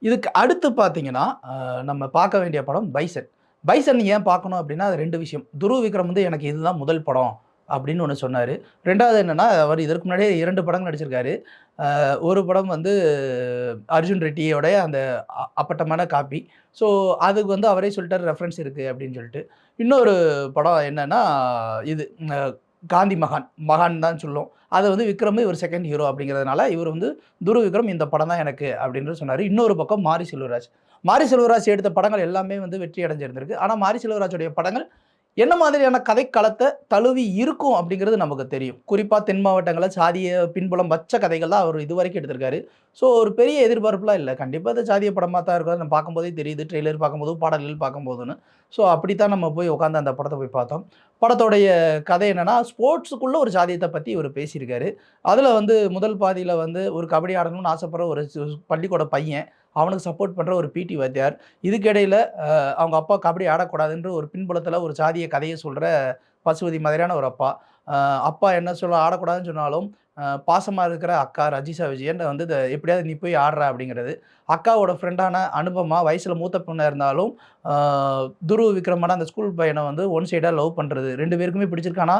இதுக்கு அடுத்து பார்த்தீங்கன்னா நம்ம பார்க்க வேண்டிய படம் பைசன். பைசன் ஏன் பார்க்கணும் அப்படின்னா அது ரெண்டு விஷயம். துருவ விக்ரம் வந்து எனக்கு இதுதான் முதல் படம் அப்படின்னு ஒன்று சொன்னார். ரெண்டாவது என்னென்னா அவர் இதற்கு முன்னாடியே இரண்டு படங்கள் நடிச்சிருக்காரு. ஒரு படம் வந்து அர்ஜுன் ரெட்டியோடைய அந்த அ- அப்பட்டமான காப்பி. ஸோ அதுக்கு வந்து அவரே சொல்லிட்டார் ரெஃபரன்ஸ் இருக்குது அப்படின்னு சொல்லிட்டு. இன்னொரு படம் என்னென்னா இது காந்தி மகான் மகான் தான் சொல்லும். அதை வந்து விக்ரம் இவர் செகண்ட் ஹீரோ அப்படிங்கிறதுனால இவர் வந்து துரு விக்ரம் இந்த படம் தான் எனக்கு அப்படின்னு சொன்னார். இன்னொரு பக்கம் மாரி செல்வராஜ். மாரி செல்வராஜ் எடுத்த படங்கள் எல்லாமே வந்து வெற்றி அடைஞ்சிருந்திருக்கு. ஆனால் மாரி செல்வராஜுடைய படங்கள் என்ன மாதிரியான கதைக்களத்தை தழுவி இருக்கும் அப்படிங்கிறது நமக்கு தெரியும். குறிப்பாக தென் மாவட்டங்களில் சாதிய பின்புலம் வச்ச கதைகள் தான் அவர் இது வரைக்கும் எடுத்திருக்காரு. ஸோ ஒரு பெரிய எதிர்பார்ப்புலாம் இல்லை. கண்டிப்பாக அது சாதிய படமாக தான் இருக்கும். நம்ம பார்க்கும்போதே தெரியுது. ட்ரெய்லர் பார்க்கும்போது பாடல்கள் பார்க்கும்போதுன்னு. ஸோ அப்படித்தான் நம்ம போய் உட்காந்து அந்த படத்தை போய் பார்த்தோம். படத்தோடைய கதை என்னென்னா ஸ்போர்ட்ஸுக்குள்ளே ஒரு சாதியத்தை பற்றி இவர் பேசியிருக்காரு. அதில் வந்து முதல் பாதியில் வந்து ஒரு கபடி ஆடணும்னு ஆசைப்படுற ஒரு பள்ளிக்கூட பையன் அவனுக்கு சப்போர்ட் பண்ணுற ஒரு பிடி வாத்தியார். இதுக்கிடையில் அவங்க அப்பா கபடி ஆடக்கூடாதுன்ற ஒரு பின்புலத்தில் ஒரு சாதிய கதையை சொல்கிற பசுபதி மாதிரியான ஒரு அப்பா. அப்பா என்ன சொல்ல ஆடக்கூடாதுன்னு சொன்னாலும் பாசமாக இருக்கிற அக்கா ரஜிஷா விஜயன் வந்து இதை எப்படியாவது நீ போய் ஆடுற அப்படிங்கிறது. அக்காவோட ஃப்ரெண்டான அனுபமா வயசில் மூத்த பொண்ணாக இருந்தாலும் துருவ விக்ரமான அந்த ஸ்கூல் பையனை வந்து ஒன் சைடாக லவ் பண்ணுறது ரெண்டு பேருக்குமே பிடிச்சிருக்கானா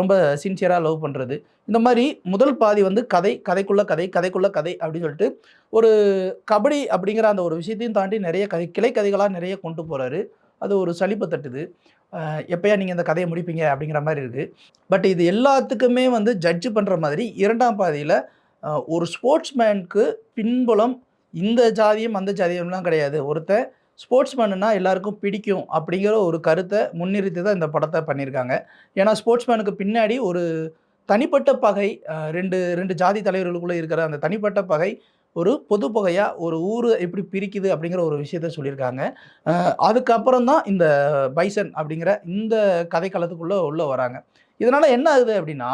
ரொம்ப சின்சியராக லவ் பண்ணுறது இந்த மாதிரி முதல் பாதி வந்து கதை கதைக்குள்ள கதை கதைக்குள்ள கதை அப்படின்னு சொல்லிட்டு ஒரு கபடி அப்படிங்கிற அந்த ஒரு விஷயத்தையும் தாண்டி நிறைய கதை கிளை கதைகளாக நிறைய கொண்டு போகிறாரு அது ஒரு சளிப்பு தட்டுது. எப்பயா நீங்கள் இந்த கதையை முடிப்பீங்க அப்படிங்கிற மாதிரி இருக்குது பட் இது எல்லாத்துக்குமே வந்து ஜட்ஜ் பண்ணுற மாதிரி இரண்டாம் பாதியில் ஒரு ஸ்போர்ட்ஸ்மேனுக்கு பின்புலம் இந்த ஜாதியும் அந்த ஜாதியம்லாம் கிடையாது. ஒருத்தன் ஸ்போர்ட்ஸ் மேனுனா எல்லாருக்கும் பிடிக்கும் அப்படிங்கிற ஒரு கருத்தை முன்னிறுத்தி தான் இந்த படத்தை பண்ணியிருக்காங்க. ஏன்னா ஸ்போர்ட்ஸ்மேனுக்கு பின்னாடி ஒரு தனிப்பட்ட பகை ரெண்டு ரெண்டு ஜாதி தலைவர்களுக்குள்ளே இருக்கிற அந்த தனிப்பட்ட பகை ஒரு பொது பகையாக ஒரு ஊர் எப்படி பிரிக்குது அப்படிங்கிற ஒரு விஷயத்த சொல்லியிருக்காங்க. அதுக்கப்புறம் தான் இந்த பைசன் அப்படிங்கிற இந்த கதைக்களத்துக்குள்ளே உள்ளே வராங்க. இதனால் என்ன ஆகுது அப்படின்னா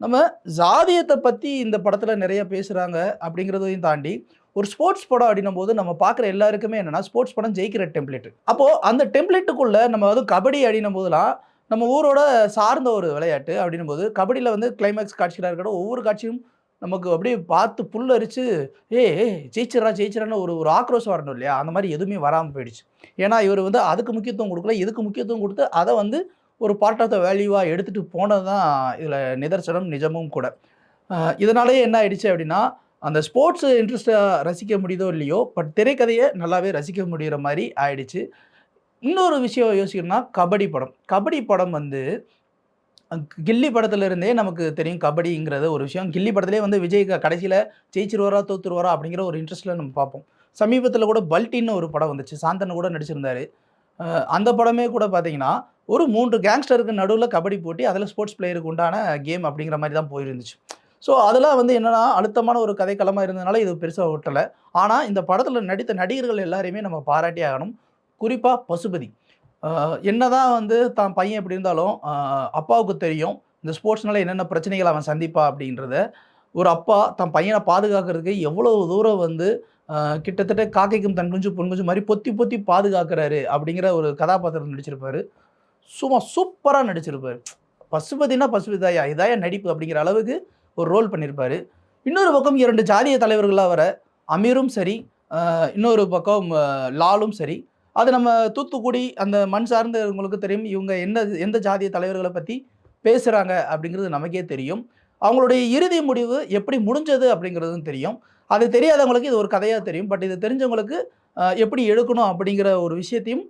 நம்ம ஜாதியத்தை பற்றி இந்த படத்தில் நிறைய பேசுகிறாங்க அப்படிங்கிறதையும் தாண்டி ஒரு ஸ்போர்ட்ஸ் படம் அப்படின்னும் போது நம்ம பார்க்குற எல்லாருக்குமே என்னென்னா ஸ்போர்ட்ஸ் படம் ஜெயிக்கிற டெம்ப்ளேட் அப்போது அந்த டெம்ப்ளேட்டுக்குள்ளே நம்ம வந்து கபடி அப்படின்னும் போதெல்லாம் நம்ம ஊரோட சார்ந்த ஒரு விளையாட்டு அப்படின்னும் போது கபடியில் வந்து கிளைமேக்ஸ் காட்சிகளாக இருக்கட்டும் ஒவ்வொரு காட்சியும் நமக்கு அப்படியே பார்த்து புல்லரிச்சு ஏ ஏ ஜெயிச்சிடறா ஜெயிச்சிடறான்னு ஒரு ஒரு ஆக்ரோஷம் வரணும் இல்லையா? அந்த மாதிரி எதுவுமே வராமல் போயிடுச்சு. ஏன்னா இவர் வந்து அதுக்கு முக்கியத்துவம் கொடுக்கல இதுக்கு முக்கியத்துவம் கொடுத்து அதை வந்து ஒரு பார்ட் ஆஃப் த வேல்யூவாக எடுத்துகிட்டு போனது தான் இதில் நிதர்சனம் நிஜமும் கூட. இதனாலேயே என்ன ஆயிடுச்சு அப்படின்னா அந்த ஸ்போர்ட்ஸ் இன்ட்ரெஸ்ட்டாக ரசிக்க முடியுதோ இல்லையோ பட் திரைக்கதையை நல்லாவே ரசிக்க முடிகிற மாதிரி ஆயிடுச்சு. இன்னொரு விஷயம் யோசிக்கணும்னா கபடி படம். கபடி படம் வந்து கில்லி படத்துல இருந்தே நமக்கு தெரியும் கபடிங்கிறது ஒரு விஷயம். கில்லி படத்திலே வந்து விஜய் கடைசியில் ஜெயிச்சிருவாரா தோத்துருவாரா அப்படிங்கிற ஒரு இன்ட்ரெஸ்ட்டில் நம்ம பார்ப்போம். சமீபத்தில் கூட பல்ட்டின்னு ஒரு படம் வந்துச்சு. சாந்தன் கூட நடிச்சிருந்தாரு. அந்த படமே கூட பார்த்தீங்கன்னா ஒரு மூன்று கேங்ஸ்டருக்கு நடுவில் கபடி போட்டி அதில் ஸ்போர்ட்ஸ் பிளேயருக்கு உண்டான கேம் அப்படிங்கிற மாதிரி தான் போயிருந்துச்சு. ஸோ அதெல்லாம் வந்து என்னென்னா அழுத்தமான ஒரு கதைக்களமாக இருந்ததுனால இது பெருசாக ஒட்டலை. ஆனால் இந்த படத்தில் நடித்த நடிகர்கள் எல்லாரையுமே நம்ம பாராட்டி ஆகணும். குறிப்பாக பசுபதி. என்னதான் வந்து தான் பையன் எப்படி இருந்தாலும் அப்பாவுக்கு தெரியும் இந்த ஸ்போர்ட்ஸ்னால என்னென்ன பிரச்சனைகள் அவன் சந்திப்பா அப்படின்றத. ஒரு அப்பா தன் பையனை பாதுகாக்கிறதுக்கு எவ்வளோ தூரம் வந்து கிட்டத்தட்ட காக்கைக்கும் தன் குஞ்சு பொன் குஞ்சு மாதிரி பொத்தி பொத்தி பாதுகாக்கிறாரு அப்படிங்கிற ஒரு கதாபாத்திரம் நடிச்சிருப்பார். சும்மா சூப்பராக நடிச்சிருப்பார். பசுபதினா பசுபதி தாயா இதாயா நடிப்பு அப்படிங்கிற அளவுக்கு ஒரு ரோல் பண்ணியிருப்பாரு இன்னொரு பக்கம் இரண்டு ஜாதிய தலைவர்களாக வர அமீரும் சரி இன்னொரு பக்கம் லாலும் சரி. அது நம்ம தூத்துக்குடி அந்த மண் சார்ந்தவங்களுக்கு தெரியும். இவங்க என்ன எந்த ஜாதிய தலைவர்களை பற்றி பேசுகிறாங்க அப்படிங்கிறது நமக்கே தெரியும். அவங்களுடைய இறுதி முடிவு எப்படி முடிஞ்சது அப்படிங்கிறதும் தெரியும். அது தெரியாதவங்களுக்கு இது ஒரு கதையாக தெரியும். பட் இது தெரிஞ்சவங்களுக்கு எப்படி எடுக்கணும் அப்படிங்கிற ஒரு விஷயத்தையும்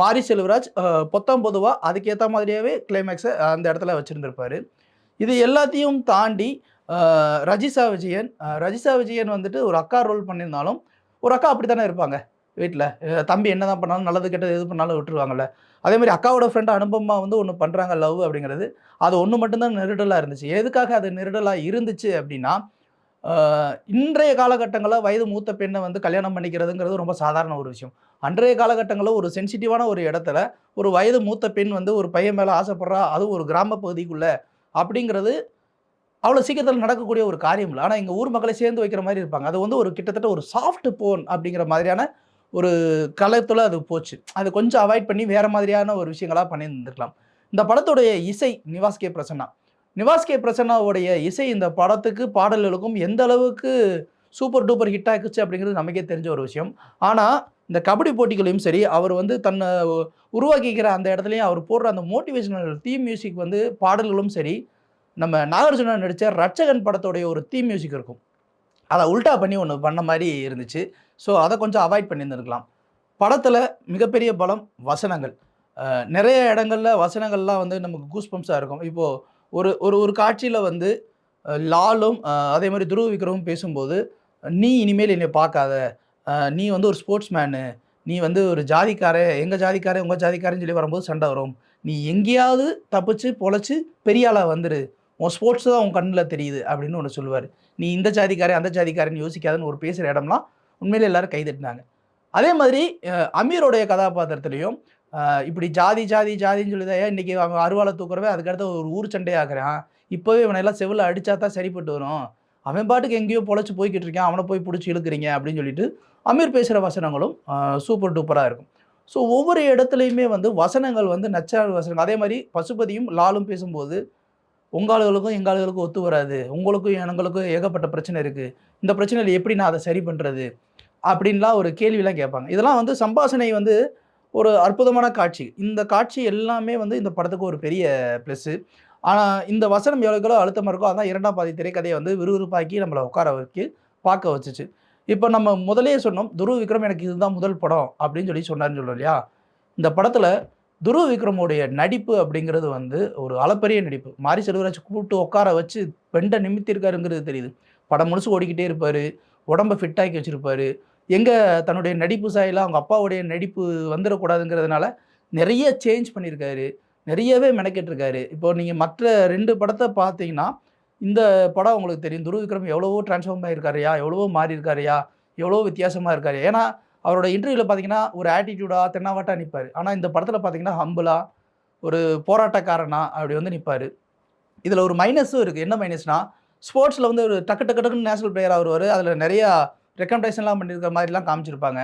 மாரி செல்வராஜ் பொத்தாம் பொதுவாக அதுக்கேற்ற மாதிரியாவே கிளைமேக்ஸை அந்த இடத்துல வச்சுருந்துருப்பாரு. இது எல்லாத்தையும் தாண்டி ரஜிசா ரஜிஷா விஜயன் ரஜிசா ரஜிஷா விஜயன் வந்துட்டு ஒரு அக்கா ரோல் பண்ணியிருந்தாலும் ஒரு அக்கா அப்படி தானே இருப்பாங்க வீட்டில் தம்பி என்ன தான் பண்ணாலும் நல்லது கெட்டது எது பண்ணாலும் விட்டுருவாங்கல்ல. அதே மாதிரி அக்காவோட ஃப்ரெண்டு அனுபவமாக வந்து ஒன்று பண்ணுறாங்க லவ் அப்படிங்கிறது. அது ஒன்று மட்டும்தான் நெருடலாக இருந்துச்சு. எதுக்காக அது நெருடலாக இருந்துச்சு அப்படின்னா இன்றைய காலகட்டங்களில் வயது மூத்த பெண்ணை வந்து கல்யாணம் பண்ணிக்கிறதுங்கிறது ரொம்ப சாதாரண ஒரு விஷயம். அன்றைய காலகட்டங்களில் ஒரு சென்சிட்டிவான ஒரு இடத்துல ஒரு வயது மூத்த பெண் வந்து ஒரு பையன் மேலே ஆசைப்படுறா அதுவும் ஒரு கிராம பகுதிக்குள்ளே அப்படிங்கிறது அவ்வளோ சீக்கிரத்தில் நடக்கக்கூடிய ஒரு காரியம் இல்லை ஆனால் எங்கள் ஊர் மக்களை சேர்ந்து வைக்கிற மாதிரி இருப்பாங்க. அது வந்து ஒரு கிட்டத்தட்ட ஒரு சாஃப்ட் போன் அப்படிங்கிற மாதிரியான ஒரு கலத்தில் அது போச்சு. அது கொஞ்சம் அவாய்ட் பண்ணி வேறு மாதிரியான ஒரு விஷயங்களாக பண்ணியிருந்துருக்கலாம். இந்த படத்துடைய இசை நிவாஸ் கே பிரசன்னா. நிவாஸ் கே பிரசன்னாவுடைய இசை இந்த படத்துக்கு பாடல்களுக்கும் எந்த அளவுக்கு சூப்பர் டூப்பர் ஹிட் ஆகிடுச்சு அப்படிங்கிறது நமக்கே தெரிஞ்ச ஒரு விஷயம். ஆனால் இந்த கபடி போட்டிகளையும் சரி அவர் வந்து தன்னை உருவாக்கிக்கிற அந்த இடத்துலையும் அவர் போடுற அந்த மோட்டிவேஷனல் தீம் மியூசிக் வந்து பாடல்களும் சரி நம்ம நாகார்ஜுனா நடித்த ரட்சகன் படத்தோடைய ஒரு தீம் மியூசிக் இருக்கும். அதை உல்டா பண்ணி ஒன்று பண்ண மாதிரி இருந்துச்சு. ஸோ அதை கொஞ்சம் அவாய்ட் பண்ணியிருந்துருக்கலாம். படத்தில் மிகப்பெரிய பலம் வசனங்கள். நிறைய இடங்கள்ல வசனங்கள்லாம் வந்து நமக்கு கூஸ்பம்ஸாக இருக்கும். இப்போது ஒரு ஒரு ஒரு காட்சியில் வந்து லாலும் அதே மாதிரி துருவ விக்ரமும் பேசும்போது நீ இனிமேல் என்னை பார்க்காத. நீ வந்து ஒரு ஸ்போர்ட்ஸ் மேனு நீ வந்து ஒரு ஜாதிக்கார எங்கள் ஜாதிக்கார உங்கள் ஜாதிக்காரன்னு சொல்லி வரும்போது சண்டை வரும். நீ எங்கேயாவது தப்பிச்சு பொழைச்சி பெரிய ஆளாக வந்துரு. உன் ஸ்போர்ட்ஸ் தான் உன் கண்ணில் தெரியுது அப்படின்னு ஒன்று சொல்லுவார். நீ இந்த ஜாதிக்காரன் அந்த ஜாதிக்காரன் யோசிக்காதுன்னு ஒரு பேசுகிற இடம்லாம் உண்மையிலே எல்லாரும் கைதட்டினாங்க அதே மாதிரி அமீருடைய கதாபாத்திரத்துலையும் இப்படி ஜாதி ஜாதி ஜாதின்னு சொல்லிதான் ஏன் இன்றைக்கி அவன் அருவாளை தூக்குறவே அதுக்கடுத்து ஒரு ஊர் சண்டையாகிறான் இப்போவே இப்போவே இவனெல்லாம் செவில் அடித்தா தான் சரிப்பட்டு வரும். அவன் பாட்டுக்கு எங்கேயோ பொழைச்சி போய்கிட்டு இருக்கான் அவனை போய் பிடிச்சி இழுக்கிறீங்க அப்படின்னு சொல்லிட்டு அமீர் பேசுகிற வசனங்களும் சூப்பர் டூப்பராக இருக்கும். ஸோ ஒவ்வொரு இடத்துலையுமே வந்து வசனங்கள் வந்து நச்சான வசனங்கள். அதே மாதிரி பசுபதியும் லாலும் பேசும்போது உங்களுக்கும் எங்களுக்கும் ஒத்து வராது. உங்களுக்கும் எங்களுக்கும் ஏகப்பட்ட பிரச்சனை இருக்குது இந்த பிரச்சனையில் எப்படி நான் அதை சரி பண்ணுறது அப்படின்லாம் ஒரு கேள்விலாம் கேட்பாங்க. இதெல்லாம் வந்து சம்பாஷணை வந்து ஒரு அற்புதமான காட்சி. இந்த காட்சி எல்லாமே வந்து இந்த படத்துக்கு ஒரு பெரிய ப்ளஸ்ஸு ஆனால் இந்த வசனம் எவ்வளோக்களோ அழுத்தமாக இருக்கோ அதான் இரண்டாம் பாதி திரைக்கதையை வந்து விறுவிறுப்பாக்கி நம்மளை உட்கார வச்சு பார்க்க வச்சுச்சு. இப்போ நம்ம முதலே சொன்னோம் துருவ விக்ரம் எனக்கு இதுதான் முதல் படம் அப்படின்னு சொல்லி சொன்னார்னு சொல்கிறோம் இல்லையா? இந்த படத்தில் துருவ விக்ரமுடைய நடிப்பு அப்படிங்கிறது வந்து ஒரு அளப்பரிய நடிப்பு. மாரி செல்வராஜ் கூப்பிட்டு உட்கார வச்சு பெண்டை நிமித்திருக்காருங்கிறது தெரியுது. படம் முழுசு ஓடிக்கிட்டே இருப்பார் உடம்ப ஃபிட்டாக்கி வச்சுருப்பார். எங்கே தன்னுடைய நடிப்பு சாயில் அவங்க அப்பாவுடைய நடிப்பு வந்துடக்கூடாதுங்கிறதுனால நிறைய சேஞ்ச் பண்ணியிருக்காரு. நிறையவே மெனக்கெட்டிருக்காரு. இப்போ நீங்கள் மற்ற ரெண்டு படத்தை பார்த்தீங்கன்னா இந்த படம் உங்களுக்கு தெரியும். துருவ விக்ரம் எவ்வளவோ டிரான்ஸ்ஃபார்ம் ஆகிருக்காருயா எவ்வளவோ மாறி இருக்காருயா வித்தியாசமாக இருக்காரு. ஏன்னா அவரோட இன்டர்வியூவில் பார்த்தீங்கன்னா ஒரு ஆட்டிடியூடாக தென்னாவாட்டா நிற்பார் ஆனால் இந்த படத்தில் பார்த்தீங்கன்னா ஹம்பிளாக ஒரு போராட்டக்காரனா அப்படி வந்து நிற்பார் இதில் ஒரு மைனஸும் இருக்குது என்ன மைனஸ்னா ஸ்போர்ட்ஸில் வந்து ஒரு டக்கு டக்கு டக்குன்னு நேஷனல் பிளேயராக வருவார். அதில் நிறையா ரெக்கமெண்டேஷன்லாம் பண்ணியிருக்கிற மாதிரிலாம் காமிச்சிருப்பாங்க.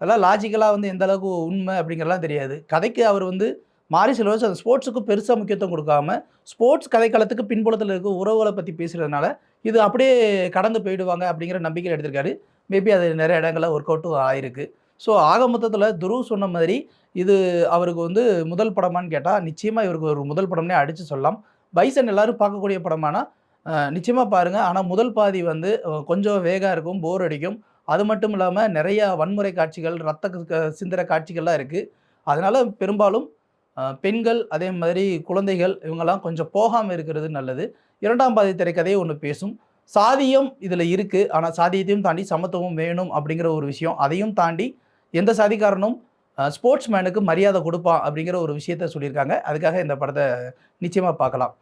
அதெல்லாம் லாஜிக்கலாக வந்து எந்த அளவுக்கு உண்மை அப்படிங்கிறலாம் தெரியாது. கதைக்கு அவர் வந்து மாரி செல்வராஜ் அந்த ஸ்போர்ட்ஸுக்கு பெருசாக முக்கியத்துவம் கொடுக்காம ஸ்போர்ட்ஸ் கதைக்காலத்துக்கு பின்புலத்தில் இருக்க உறவுகளை பற்றி பேசுகிறதுனால இது அப்படியே கடந்து போயிடுவாங்க அப்படிங்கிற நம்பிக்கையில் எடுத்திருக்காரு. மேபி அது நிறைய இடங்களில் ஒர்க் அவுட்டும் ஆயிருக்கு. ஸோ ஆக மொத்தத்தில் துருவ் சொன்ன மாதிரி இது அவருக்கு வந்து முதல் படமான்னு கேட்டால் நிச்சயமாக இவருக்கு ஒரு முதல் படம்னே அடித்து சொல்லலாம். பைசன் எல்லோரும் பார்க்கக்கூடிய படமானா நிச்சயமாக பாருங்கள் ஆனால் முதல் பாதி வந்து கொஞ்சம் வேகாக இருக்கும் போர் அடிக்கும். அது மட்டும் இல்லாமல் நிறையா வன்முறை காட்சிகள் ரத்த க- காட்சிகள்லாம் இருக்குது அதனால் பெரும்பாலும் பெண்கள் அதே மாதிரி குழந்தைகள் இவங்கெல்லாம் கொஞ்சம் போகாமல் இருக்கிறது நல்லது. இரண்டாம் பாதி திரைக்கதையை ஒன்று பேசும். சாதியம் இதில் இருக்குது ஆனால் சாதியத்தையும் தாண்டி சமத்துவம் வேணும் அப்படிங்கிற ஒரு விஷயம். அதையும் தாண்டி எந்த சாதிக்காரனும் ஸ்போர்ட்ஸ் மேனுக்கு மரியாதை கொடுப்பான் அப்படிங்கிற ஒரு விஷயத்த சொல்லியிருக்காங்க. அதுக்காக இந்த படத்தை நிச்சயமாக பார்க்கலாம்.